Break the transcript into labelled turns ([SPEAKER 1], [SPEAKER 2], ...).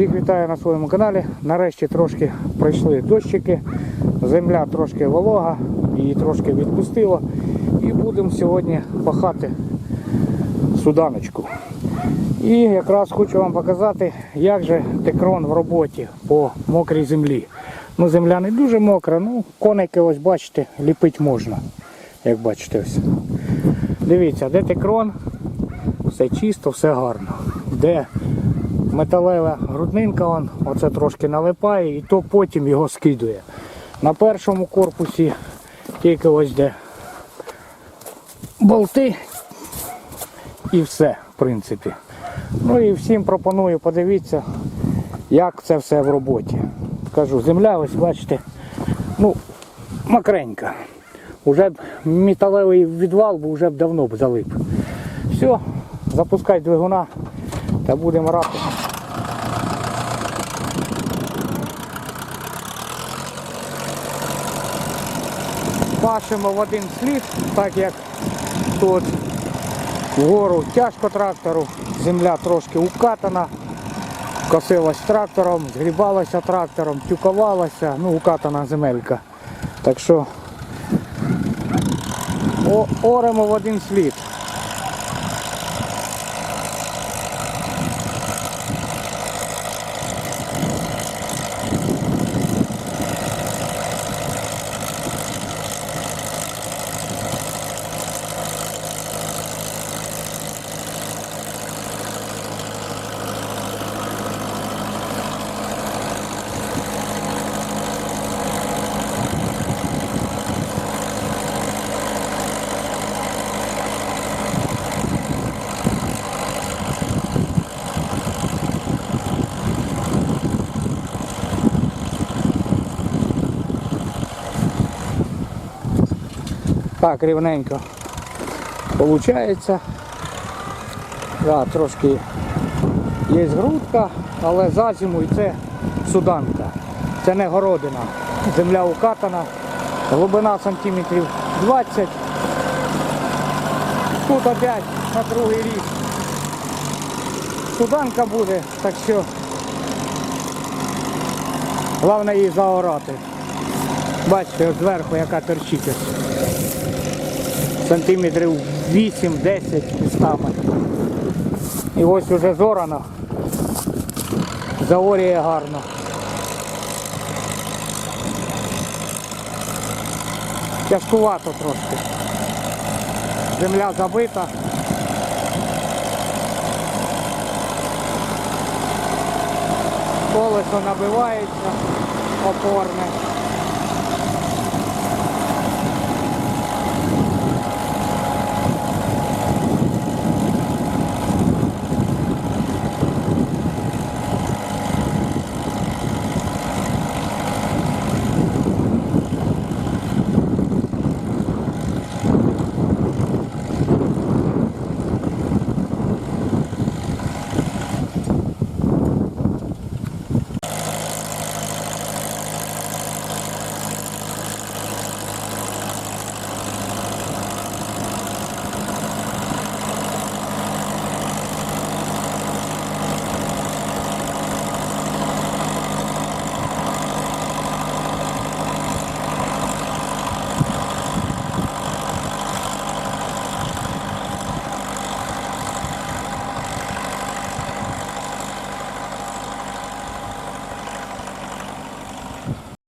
[SPEAKER 1] Всіх вітаю на своєму каналі. Нарешті трошки пройшли дощики, земля трошки волога, її трошки відпустило. І будемо сьогодні пахати суданочку. І якраз хочу вам показати, як же текрон в роботі по мокрій землі. Ну, земля не дуже мокра, ну коники ось бачите, ліпити можна. Як бачите ось. Дивіться, де текрон, все чисто, все гарно. Де металева груднинка, он, оце трошки налипає і то потім його скидує. На першому корпусі тільки ось де болти і все, в принципі. Ну і всім пропоную подивитися, як це все в роботі. Кажу, земля, ось бачите, ну, мокренька. Уже б металевий відвал, бо вже б давно б залип. Все, запускай двигуна та будемо рапити. Пашемо в один слід, так як тут вгору тяжко трактору, земля трошки укатана, косилась трактором, згрібалася трактором, тюкувалася, ну укатана земелька. Так що оремо в один слід. Так, рівненько получається. Да, трошки є грудка, але за зиму і це суданка. Це не городина. Земля укатана, глибина сантиметрів 20. Тут опять на другий рік. Суданка буде, так що головне її заорати. Бачите, от зверху яка торчить. Сантиметрів 8-10 містами. І ось уже зорано. Заоріє гарно. Тяжкувато трошки. Земля забита. Колесо набивається опорне.